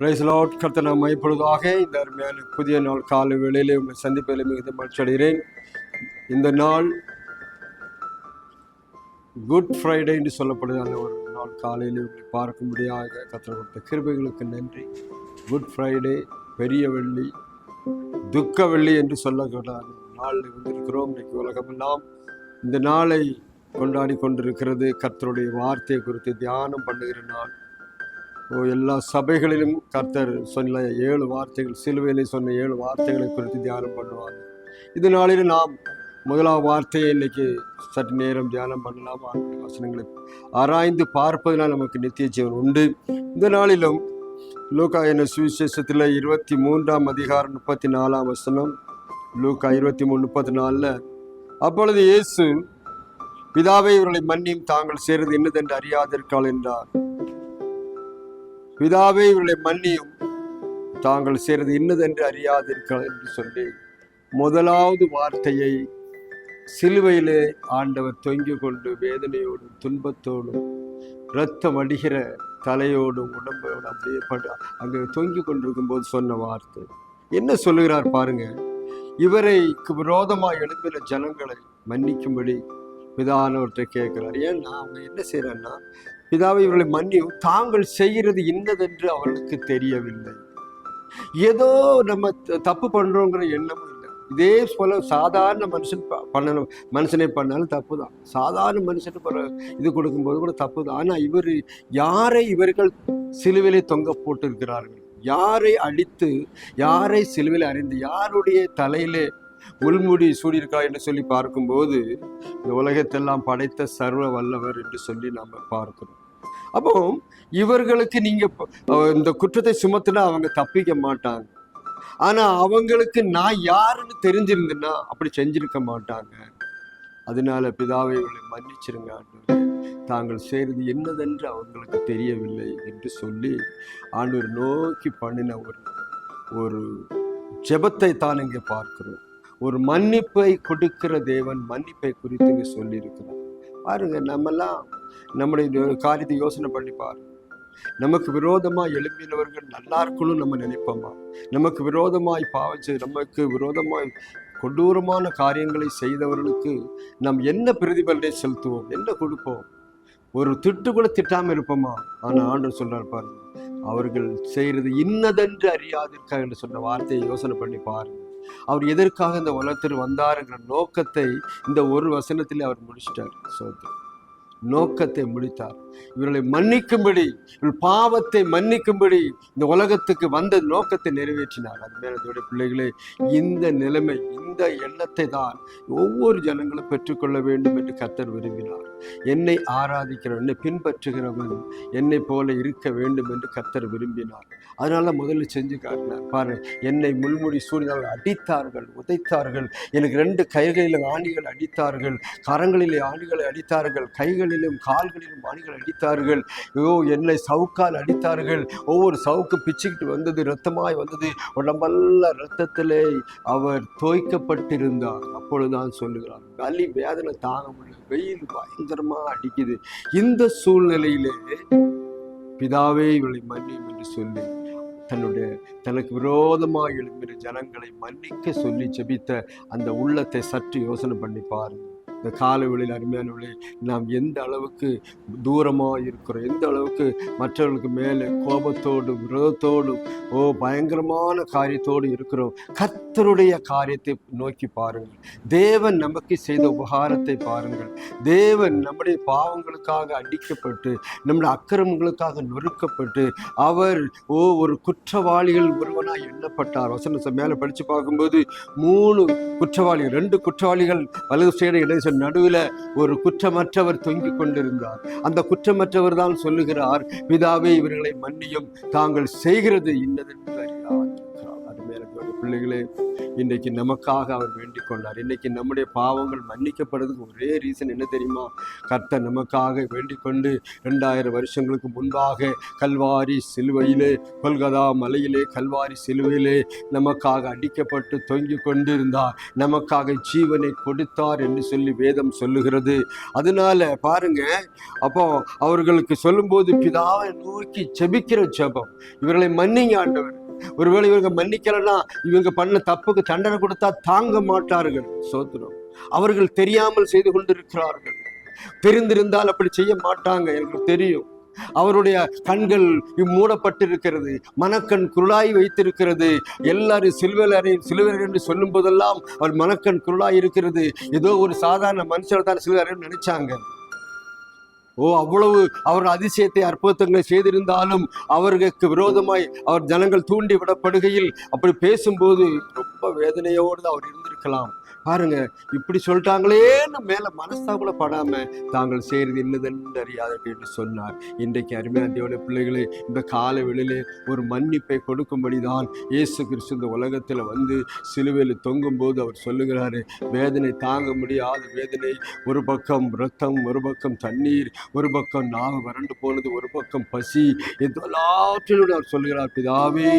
Price Lord கர்த்தர் நாம் இப்பொழுதாக இந்த அருமையான புதிய நாள் காலை வேளையிலே உங்களை சந்திப்பதில் மிகுந்த மகிழ்ச்சி அடைகிறேன். இந்த நாள் குட் ஃப்ரைடே என்று சொல்லப்படுது அந்த ஒரு நாள் காலையில் உங்களை பார்க்கும்படியாக கத்திர கொடுத்த கிருபைகளுக்கு நன்றி. குட் ஃப்ரைடே பெரிய வெள்ளி துக்க வெள்ளி என்று சொல்லக்கூடாது நாளில் வந்திருக்கிறோம். இன்றைக்கு உலகமெல்லாம் இந்த நாளை கொண்டாடி கொண்டிருக்கிறது. கத்தருடைய வார்த்தையை குறித்து தியானம் பண்ணுகிற நாள். எல்லா சபைகளிலும் கர்த்தர் சொன்ன ஏழு வார்த்தைகள் சிலுவையிலே சொன்ன ஏழு வார்த்தைகளை குறித்து தியானம் பண்ணுவாங்க இதனாலே நாம் முதலாம் வார்த்தையை இன்னைக்கு சற்று நேரம் தியானம் பண்ணலாம். வசனங்களை ஆராய்ந்து பார்ப்பதனால் நமக்கு நித்திய ஜீவன் உண்டு. இந்த நாளிலும் லூக்கா என்ன சுவிசேஷத்தில் இருபத்தி மூன்றாம் அதிகாரம் முப்பத்தி நாலாம் வசனம் லூக்கா இருபத்தி மூணு முப்பத்தி நாலில் அப்பொழுது இயேசு பிதாவை இவர்களை மன்னியும் தாங்கள் சேர்ந்து என்னதென்று அறியாதிருக்காள் என்றார். பிதாவே இவர்களை மன்னியும். தாங்கள் செய்கிறது இன்னதென்று அறியாதீர்கள் என்று சொல்லி முதலாவது வார்த்தையை சிலுவையிலே ஆண்டவர் தொங்கிக் கொண்டு வேதனையோடும் துன்பத்தோடும் இரத்தம் அடிகிற தலையோடும் உடம்போடும் அப்படியே படு அங்கே தொங்கிக் கொண்டிருக்கும் போது சொன்ன வார்த்தை. என்ன சொல்லுகிறார் பாருங்க. இவரைக்கு விரோதமாக எழும்பின ஜனங்களை மன்னிக்கும்படி பிதானவற்றை கேட்கிறார். ஏன்னா அவங்க என்ன செய்யறாங்கன்னா பிதாவை இவர்களை மன்னியும் தாங்கள் செய்கிறது இன்னதென்று அவர்களுக்கு தெரியவில்லை. ஏதோ நம்ம த- தப்பு பண்றோங்கிற எண்ணமும் இல்லை. இதே போல சாதாரண மனுஷன் ப- பண்ணணும். மனுஷனே பண்ணாலும் தப்பு தான் சாதாரண மனுஷனுக்கு இது கொடுக்கும்போது கூட தப்பு தான் ஆனால் இவர் யாரை இவர்கள் சிலுவிலை தொங்க போட்டிருக்கிறார்கள்? யாரை அழித்து யாரை சிலுவையில் அறிந்து யாருடைய தலையிலே உள்முடி சூடியிருக்கா என்று சொல்லி பார்க்கும்போது இந்த உலகத்தெல்லாம் படைத்த சர்வ வல்லவர் என்று சொல்லி நாம் பார்க்கிறோம். அப்போ இவர்களுக்கு நீங்க இந்த குற்றத்தை சுமத்துனா அவங்க தப்பிக்க மாட்டாங்க. ஆனா அவங்களுக்கு நான் யாருன்னு தெரிஞ்சிருந்தேன்னா அப்படி செஞ்சிருக்க மாட்டாங்க. அதனால பிதாவை இவளை மன்னிச்சிருங்க தாங்கள் செய்கிறது என்னதென்று அவங்களுக்கு தெரியவில்லை என்று சொல்லி ஆண்டவர் நோக்கி பண்ணின ஒரு ஒரு ஜெபத்தை தான் இங்கே பார்க்கிறோம். ஒரு மன்னிப்பை கொடுக்கிற தேவன் மன்னிப்பை குறித்து இங்கே சொல்லியிருக்கிறார். பாருங்க நம்மெல்லாம் நம்முடைய காரியத்தை யோசனை பண்ணி பாருங்க நமக்கு விரோதமாய் எழுப்பினவர்கள் நல்லா இருக்கணும்னு நம்ம நினைப்போமா? நமக்கு விரோதமாய் பாவச்சு நமக்கு விரோதமாய் கொடூரமான காரியங்களை செய்தவர்களுக்கு நாம் என்ன பிரதிபலனை செலுத்துவோம்? என்ன கொடுப்போம்? ஒரு திட்டு கூட திட்டாமல் இருப்போமா? ஆனா ஆண்டு சொல்றார் பாரு அவர்கள் செய்யறது இன்னதென்று அறியாதிருக்காங்க என்று சொன்ன வார்த்தையை யோசனை பண்ணி பாரு. அவர் எதற்காக இந்த உலகத்தில் வந்தாருங்கிற நோக்கத்தை இந்த ஒரு வசனத்தில் அவர் முடிச்சிட்டார். சோதர் நோக்கத்தை முடித்தார். இவர்களை மன்னிக்கும்படி இவர்கள் பாவத்தை மன்னிக்கும்படி இந்த உலகத்துக்கு வந்த நோக்கத்தை நிறைவேற்றினார். அது அதோடைய பிள்ளைகளே இந்த நிலைமை இந்த எண்ணத்தை தான் ஒவ்வொரு ஜனங்களும் பெற்றுக்கொள்ள வேண்டும் என்று கத்தர் விரும்பினார். என்னை ஆராதிக்கிறவன் என்னை பின்பற்றுகிறவன் என்னை போல இருக்க வேண்டும் என்று கத்தர் விரும்பினார். அதனால முதல்ல செஞ்சு காட்டினார். பாரு என்னை முள்முடி சூழ்நிலை அடித்தார்கள் உதைத்தார்கள். எனக்கு ரெண்டு கைகளில் ஆணிகள் அடித்தார்கள் கரங்களிலே ஆணிகளை அடித்தார்கள் கைகளிலும் கால்களிலும் மணிகள் அடித்தார்கள். ஐயோ என்னை சவுக்கால் அடித்தார்கள். ஒவ்வொரு சவுக்கு பிச்சுக்கிட்டு வந்தது ரத்தமாய் வந்தது. உடம்பெல்லாம் ரத்தத்திலே அவர் தோய்க்கப்பட்டிருந்தார். அப்பொழுதுதான் சொல்லுகிறார் வலி வேதனை தாங்க முடியும் வெயில் பயங்கரமா அடிக்குது. இந்த சூழ்நிலையிலே பிதாவே இவளை மன்னியும் என்று சொல்லி தன்னுடைய தனக்கு விரோதமாக எழுப்பின ஜனங்களை மன்னிக்க சொல்லி ஜெபித்த அந்த உள்ளத்தை சற்று யோசனை பண்ணி பாருங்க இந்த காலை அருமையான அருமையானவர்களே நாம் எந்த அளவுக்கு தூரமாக இருக்கிறோம் எந்த அளவுக்கு மற்றவர்களுக்கு மேலே கோபத்தோடும் விரோதத்தோடும் ஓ பயங்கரமான காரியத்தோடு இருக்கிறோம். கர்த்தருடைய காரியத்தை நோக்கி பாருங்கள். தேவன் நமக்கு செய்த உபகாரத்தை பாருங்கள். தேவன் நம்முடைய பாவங்களுக்காக அடிக்கப்பட்டு நம்முடைய அக்கிரமங்களுக்காக நொறுக்கப்பட்டு அவர் ஓ ஒரு குற்றவாளிகள் ஒருவனாக எண்ணப்பட்டார். வசனம் மேலே படித்து பார்க்கும்போது மூணு குற்றவாளிகள் ரெண்டு குற்றவாளிகள் வலது சைடு இடது அவர்கள் நடுவில் ஒரு குற்றமற்றவர் தொங்கிக் கொண்டிருந்தார். அந்த குற்றமற்றவர் தான் சொல்லுகிறார் பிதாவே இவர்களை மன்னியும். தாங்கள் செய்கிறது இன்னதென்று. பிள்ளைகளே இன்றைக்கு நமக்காக அவர் வேண்டிக் கொண்டார் இன்னைக்கு நம்முடைய பாவங்கள் மன்னிக்கப்படுறதுக்கு ஒரே ரீசன் என்ன தெரியுமா? கர்த்தர் நமக்காக வேண்டிக் கொண்டு ரெண்டாயிரம் வருஷங்களுக்கு முன்பாக கல்வாரி சிலுவையிலே கொல்கதா மலையிலே கல்வாரி சிலுவையிலே நமக்காக அடிக்கப்பட்டு தொங்கிக் கொண்டிருந்தார். நமக்காக ஜீவனை கொடுத்தார் என்று சொல்லி வேதம் சொல்லுகிறது. அதனால பாருங்க அப்போ அவர்களுக்கு சொல்லும்போது பிதாவை நோக்கி செபிக்கிற ஜபம். இவர்களை மன்னிங்க ஆண்டவர். ஒருவேளை இவங்க மன்னிக்கலைன்னா இவங்க பண்ண தப்புக்கு தண்டனை கொடுத்தா தாங்க மாட்டார்கள். சோத்திரம். அவர்கள் தெரியாமல் செய்து கொண்டிருக்கிறார்கள். தெரிந்திருந்தால் அப்படி செய்ய மாட்டாங்க எனக்கு தெரியும். அவருடைய கண்கள் மூடப்பட்டிருக்கிறது மனக்கண் குருளாய் வைத்திருக்கிறது. எல்லாரும் சிலுவலரை சிலுவர் என்று சொல்லும் போதெல்லாம் அவர் மனக்கண் குருளாய் இருக்கிறது. ஏதோ ஒரு சாதாரண மனுஷர் தான் சிலுவர் நினைச்சாங்க. ஓ அவ்வளவு அவர் அதிசயத்தை அற்புதங்களை செய்திருந்தாலும் அவர்களுக்கு விரோதமாய் அவர் ஜனங்கள் தூண்டி விடப்படுகையில் அப்படி பேசும்போது ரொம்ப வேதனையோடு அவர் இருந்திருக்கலாம். பாருங்க இப்படி சொல்லிட்டாங்களேன்னு மேல மனசாகுல படாம தாங்கள் செய்யறது என்னதென்று அறியாதீர்கள் என்று சொன்னார். இன்றைக்கு அருமையான தேவனுடைய பிள்ளைகளே இந்த கால வெளியிலே ஒரு மன்னிப்பை கொடுக்கும்படிதான் இயேசு கிறிஸ்து இந்த உலகத்துல வந்து சிலுவையில் தொங்கும் போது அவர் சொல்லுகிறாரு. வேதனை தாங்க முடியாத வேதனை. ஒரு பக்கம் ரத்தம் ஒரு பக்கம் தண்ணீர் ஒரு பக்கம் நாவு வறண்டு போனது ஒரு பக்கம் பசி. இதெல்லாற்றிலும் அவர் சொல்லுகிறார் பிதாவே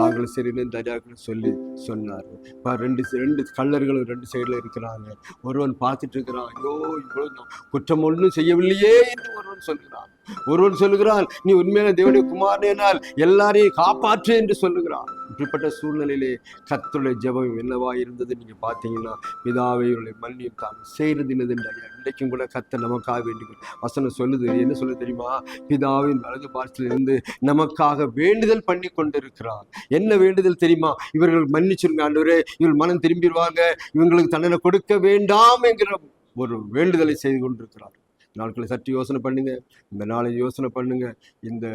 தாங்கள் சரி தரியாக சொல்லி சொன்னார். இப்போ ரெண்டு ரெண்டு கள்ளர்களும் ரெண்டு சைடில் இருக்கிறாங்க. ஒருவன் பார்த்துட்டு இருக்கிறான். ஐயோ இவ்வளோ குற்றம் ஒன்றும் செய்யவில்லையே என்று ஒருவன் சொல்கிறான். ஒருவன் சொல்லுகிறான் நீ உண்மையான தேவனுடைய குமாரனால் எல்லாரையும் காப்பாற்று என்று சொல்லுகிறான். இப்படிப்பட்ட சூழ்நிலையிலே கர்த்தருடைய ஜெபம் என்னவா இருந்தது? நீங்க பார்த்தீங்கன்னா பிதாவை இவர்களை மன்னியும் தான் செய்கிறது இன்றைக்கும் கூட கத்தை நமக்காக வேண்டிக் வசனம் சொல்லுது என்ன சொல்லு தெரியுமா? பிதாவின் வலது பாரத்தில் இருந்து நமக்காக வேண்டுதல் பண்ணி கொண்டிருக்கிறார். என்ன வேண்டுதல் தெரியுமா? இவர்கள் மன்னிச்சிருங்க ஆண்டவரே இவர்கள் மனம் திரும்பிடுவாங்க இவங்களுக்கு தண்டனை கொடுக்க வேண்டாம் என்கிற ஒரு வேண்டுதலை செய்து கொண்டிருக்கிறார். நாட்களை சற்று யோசனை பண்ணுங்க. இந்த நாளை யோசனை பண்ணுங்க. இந்த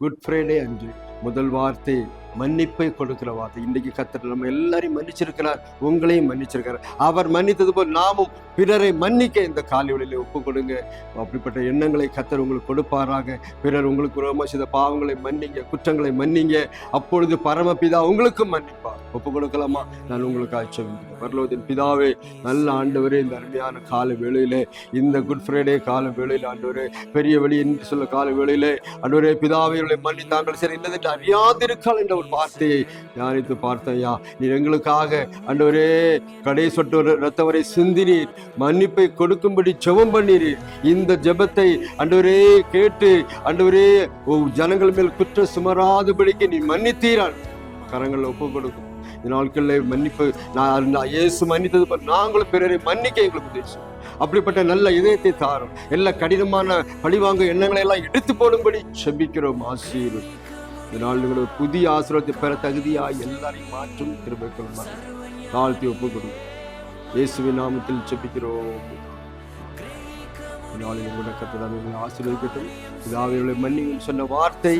குட் ஃப்ரைடே அன்று முதல் வார்த்தை மன்னிப்பை கொடுக்கிற வார்த்தை இன்றைக்கு கத்தர் நம்ம எல்லாரையும் மன்னிச்சிருக்கிறார். உங்களையும் மன்னிச்சிருக்கிறார். அவர் மன்னித்தது போல் நாமும் பிறரை மன்னிக்க இந்த காலைவெளியில ஒப்பு கொடுங்க. அப்படிப்பட்ட எண்ணங்களை கத்தர் உங்களுக்கு கொடுப்பாராக. பிறர் உங்களுக்கு ரோம சித பாவங்களை மன்னிங்க குற்றங்களை மன்னிங்க. அப்பொழுது பரமபிதா உங்களுக்கும் மன்னிப்பார். ஒப்பு கொடுக்கலாமா? நான் உங்களுக்கு ஆச்சரியம் வரலோதின் பிதாவே நல்ல ஆண்டவரே இந்த அருமையான கால வேளையில் இந்த குட் ஃப்ரைடே கால வேளையில் ஆண்டவரே பெரிய வழி என்று சொல்ல கால வேளையில் ஆண்டவரே பிதாவை இவர்களை மன்னித்தாங்கள் சரி இல்லதென்று அறியாதிருக்கால் என்ற ஒரு வார்த்தையை தியானித்து பார்த்தையா நீர் எங்களுக்காக ஆண்டவரே கடை சொட்டு ரத்தவரை சிந்தினீர். மன்னிப்பை கொடுக்கும்படி ஜெபம் பண்ணீரீர். இந்த ஜெபத்தை ஆண்டவரே கேட்டு ஆண்டவரே உம் ஜனங்கள் மேல் குற்றம் சுமராதபடிக்கு நீ மன்னித்தீரான். கரங்களில் ஒப்பு கொடுக்கும். இந்த நாட்களில் மன்னிப்பு நான் இயேசு மன்னித்தது நாங்களும் பிறரை மன்னிக்க எங்களுக்கு உதவி. அப்படிப்பட்ட நல்ல இதயத்தை தாரும். எல்லா கடினமான பழிவாங்க எண்ணங்களை எல்லாம் எடுத்து போடும்படி செபிக்கிறோம். ஆசீர் இதனால் நீங்கள் புதிய ஆசீர்வாதத்தை பெற தகுதியாக எல்லாரையும் மாற்றும் திரும்ப தாழ்த்தி ஒப்பு இயேசுவின் நாமத்தில் செப்பிக்கிறோம் நாளில் கூட கத்ததான எங்களை ஆசீர்வதிக்கட்டும். இதாவைகளை மன்னியும் சொன்ன வார்த்தை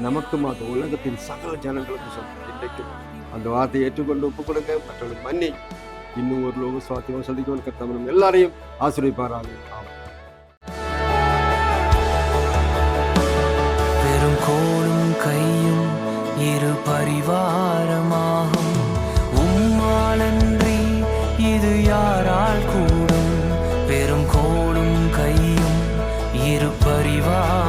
நமக்கும் அது உலகத்தின் சகல ஜனங்களுக்கு சொன்ன இன்றைக்கும் அந்த வார்த்தையை ஏற்றுக்கொண்டு ஒப்புக் கொடுங்க மற்றவர்களுக்கு மன்னி இன்னும் ஒரு லோக சுவாத்தியம் சந்திக்கணும் கத்தவனும் எல்லாரையும் ஆசீர்வதிப்பாராங்க பெரும் கோணம் கையும் இரு பரிவாரமாகும். உம்மாலன்றி இது யாரால் கூடும்? பெரும் கோடும் கையும் இரு பரிவாரம்